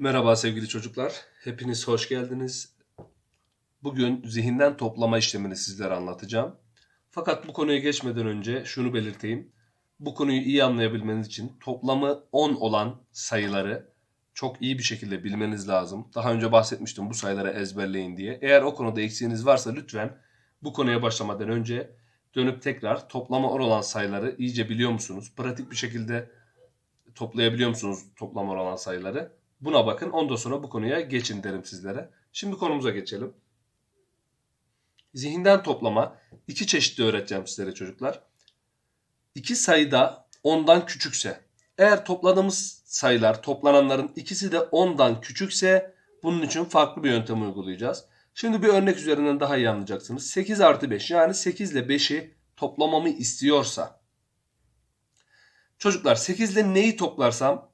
Merhaba sevgili çocuklar. Hepiniz hoş geldiniz. Bugün zihinden toplama işlemini sizlere anlatacağım. Fakat bu konuya geçmeden önce şunu belirteyim. Bu konuyu iyi anlayabilmeniz için toplamı 10 olan sayıları çok iyi bir şekilde bilmeniz lazım. Daha önce bahsetmiştim bu sayıları ezberleyin diye. Eğer o konuda eksiğiniz varsa lütfen bu konuya başlamadan önce dönüp tekrar toplama 10 olan sayıları iyice biliyor musunuz? Pratik bir şekilde toplayabiliyor musunuz toplama 10 olan sayıları? Buna bakın. Ondan sonra bu konuya geçin derim sizlere. Şimdi konumuza geçelim. Zihinden toplama iki çeşitli öğreteceğim sizlere çocuklar. İki sayıda ondan küçükse, eğer topladığımız sayılar toplananların ikisi de 10'dan küçükse bunun için farklı bir yöntem uygulayacağız. Şimdi bir örnek üzerinden daha iyi anlayacaksınız. 8 artı 5 yani 8 ile 5'i toplamamı istiyorsa. Çocuklar 8 ile neyi toplarsam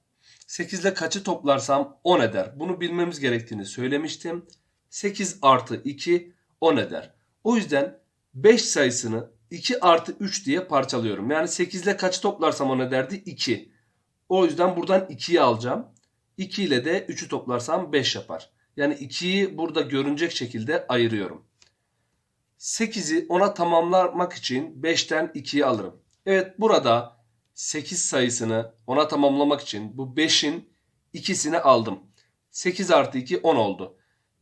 8 ile kaçı toplarsam 10 eder. Bunu bilmemiz gerektiğini söylemiştim. 8 artı 2 10 eder. O yüzden 5 sayısını 2 artı 3 diye parçalıyorum. Yani 8 ile kaçı toplarsam 10 ederdi? 2. O yüzden buradan 2'yi alacağım. 2 ile de 3'ü toplarsam 5 yapar. Yani 2'yi burada görünecek şekilde ayırıyorum. 8'i ona tamamlamak için 5'ten 2'yi alırım. Evet burada 8 sayısını ona tamamlamak için bu 5'in ikisini aldım. 8 artı 2 10 oldu.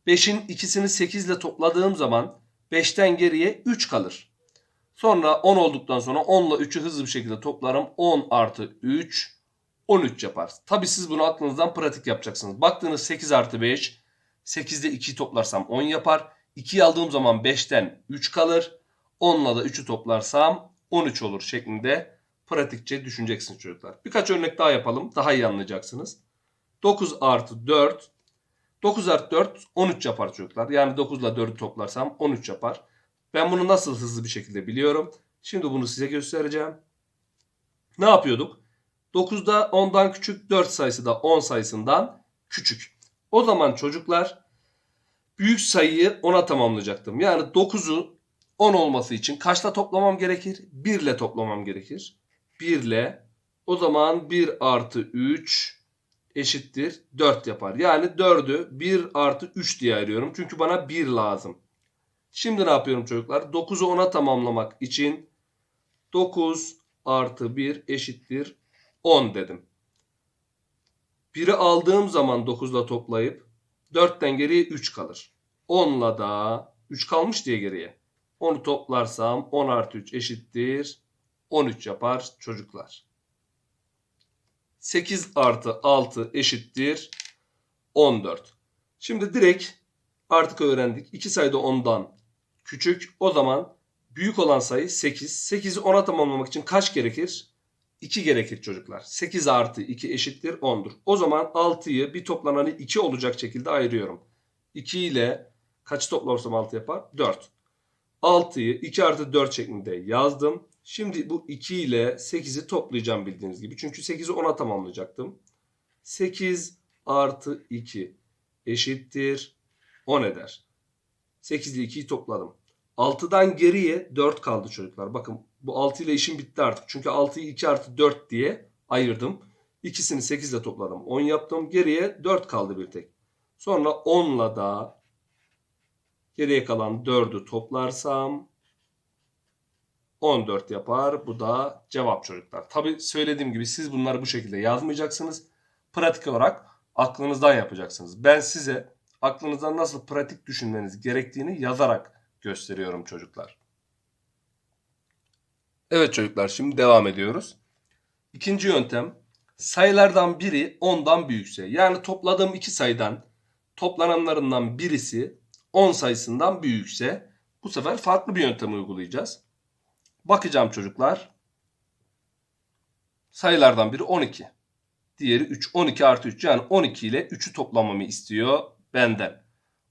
5'in ikisini 8 ile topladığım zaman 5'ten geriye 3 kalır. Sonra 10 olduktan sonra 10 ile 3'ü hızlı bir şekilde toplarım. 10 artı 3 13 yapar. Tabi siz bunu aklınızdan pratik yapacaksınız. Baktığınız 8 artı 5 8 ile 2'yi toplarsam 10 yapar. 2'yi aldığım zaman 5'ten 3 kalır. 10 ile de 3'ü toplarsam 13 olur şeklinde pratikçe düşüneceksiniz çocuklar. Birkaç örnek daha yapalım. Daha iyi anlayacaksınız. 9 artı 4 9 artı 4 13 yapar çocuklar. Yani 9 ile 4'ü toplarsam 13 yapar. Ben bunu nasıl hızlı bir şekilde biliyorum. Şimdi bunu size göstereceğim. Ne yapıyorduk? 9'da 10'dan küçük 4 sayısı da 10 sayısından küçük. O zaman çocuklar büyük sayıyı 10'a tamamlayacaktım. Yani 9'u 10 olması için kaçla toplamam gerekir? 1 ile toplamam gerekir. 1 ile o zaman 1 artı 3 eşittir 4 yapar. Yani 4'ü 1 artı 3 diye ayırıyorum. Çünkü bana 1 lazım. Şimdi ne yapıyorum çocuklar? 9'u 10'a tamamlamak için 9 artı 1 eşittir 10 dedim. 1'i aldığım zaman 9 ile toplayıp 4'ten geriye 3 kalır. 10 ile da 3 kalmış diye geriye. Onu toplarsam 10 artı 3 eşittir 13 yapar çocuklar. 8 artı 6 eşittir 14. Şimdi direkt artık öğrendik. İki sayıda 10'dan küçük. O zaman büyük olan sayı 8. 8'i 10'a tamamlamak için kaç gerekir? 2 gerekir çocuklar. 8 artı 2 eşittir 10'dur. O zaman 6'yı bir toplananı 2 olacak şekilde ayırıyorum. 2 ile kaçı toplarsam 6 yapar? 4. 6'yı 2 artı 4 şeklinde yazdım. Şimdi bu 2 ile 8'i toplayacağım bildiğiniz gibi. Çünkü 8'i 10'a tamamlayacaktım. 8 artı 2 eşittir 10 eder. 8 ile 2'yi topladım. 6'dan geriye 4 kaldı çocuklar. Bakın bu 6 ile işim bitti artık. Çünkü 6'yı 2 artı 4 diye ayırdım. İkisini 8 ile topladım. 10 yaptım. Geriye 4 kaldı bir tek. Sonra 10 ile da geriye kalan 4'ü toplarsam 14 yapar. Bu da cevap çocuklar. Tabi söylediğim gibi siz bunları bu şekilde yazmayacaksınız. Pratik olarak aklınızdan yapacaksınız. Ben size aklınızdan nasıl pratik düşünmeniz gerektiğini yazarak gösteriyorum çocuklar. Evet çocuklar şimdi devam ediyoruz. İkinci yöntem sayılardan biri 10'dan büyükse yani topladığım iki sayıdan toplananlarından birisi 10 sayısından büyükse bu sefer farklı bir yöntem uygulayacağız. Bakacağım çocuklar. Sayılardan biri 12. Diğeri 3. 12 artı 3 yani 12 ile 3'ü toplamamı istiyor benden.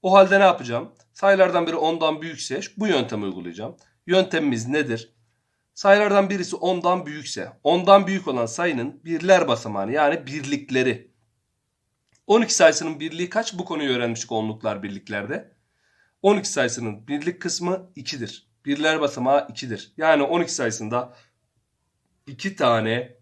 O halde ne yapacağım? Sayılardan biri 10'dan büyükse bu yöntemi uygulayacağım. Yöntemimiz nedir? Sayılardan birisi 10'dan büyükse 10'dan büyük olan sayının birler basamağı yani birlikleri. 12 sayısının birliği kaç? Bu konuyu öğrenmiştik onluklar birliklerde. 12 sayısının birlik kısmı 2'dir. Birler basamağı 2'dir. Yani 12 sayısında 2 tane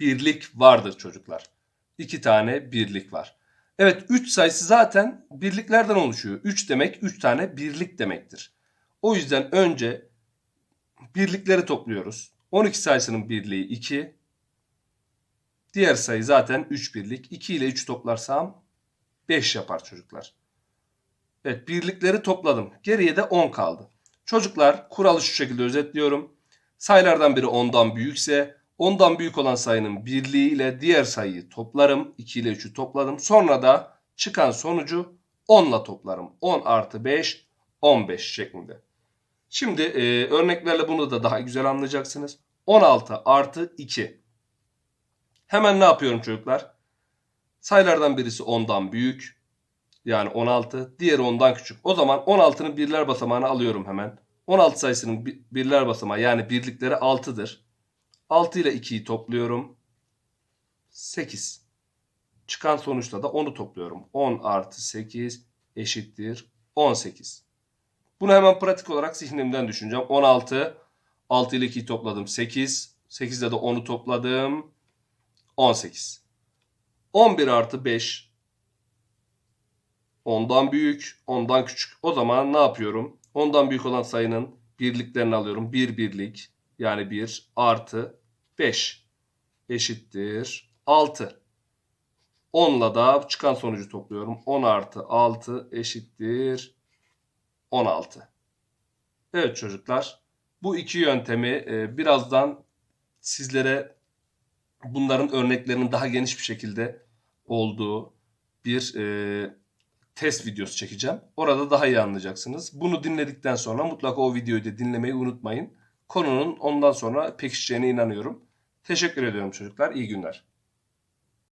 birlik vardır çocuklar. 2 tane birlik var. Evet 3 sayısı zaten birliklerden oluşuyor. 3 demek 3 tane birlik demektir. O yüzden önce birlikleri topluyoruz. 12 sayısının birliği 2. Diğer sayı zaten 3 birlik. 2 ile 3 toplarsam 5 yapar çocuklar. Evet birlikleri topladım. Geriye de 10 kaldı. Çocuklar kuralı şu şekilde özetliyorum. Sayılardan biri 10'dan büyükse 10'dan büyük olan sayının birliği ile diğer sayıyı toplarım. 2 ile 3'ü topladım. Sonra da çıkan sonucu 10 ile toplarım. 10 artı 5 15 şeklinde. Şimdi e, örneklerle bunu da daha güzel anlayacaksınız. 16 artı 2. Hemen ne yapıyorum çocuklar? Sayılardan birisi 10'dan büyük. Yani 16. Diğeri 10'dan küçük. O zaman 16'nın birler basamağını alıyorum hemen. 16 sayısının bi- birler basamağı yani birlikleri 6'dır. 6 ile 2'yi topluyorum. 8. Çıkan sonuçta da 10'u topluyorum. 10 artı 8 eşittir 18. Bunu hemen pratik olarak zihnimden düşüneceğim. 16. 6 ile 2'yi topladım. 8. 8 ile de 10'u topladım. 18. 11 artı 5. 10'dan büyük, 10'dan küçük. O zaman ne yapıyorum? 10'dan büyük olan sayının birliklerini alıyorum. 1 birlik yani 1 artı 5 eşittir 6. 10'la da çıkan sonucu topluyorum. 10 artı 6 eşittir 16. Evet çocuklar. Bu iki yöntemi e, birazdan sizlere bunların örneklerinin daha geniş bir şekilde olduğu bir e, test videosu çekeceğim. Orada daha iyi anlayacaksınız. Bunu dinledikten sonra mutlaka o videoyu da dinlemeyi unutmayın. Konunun ondan sonra pekişeceğine inanıyorum. Teşekkür ediyorum çocuklar. İyi günler.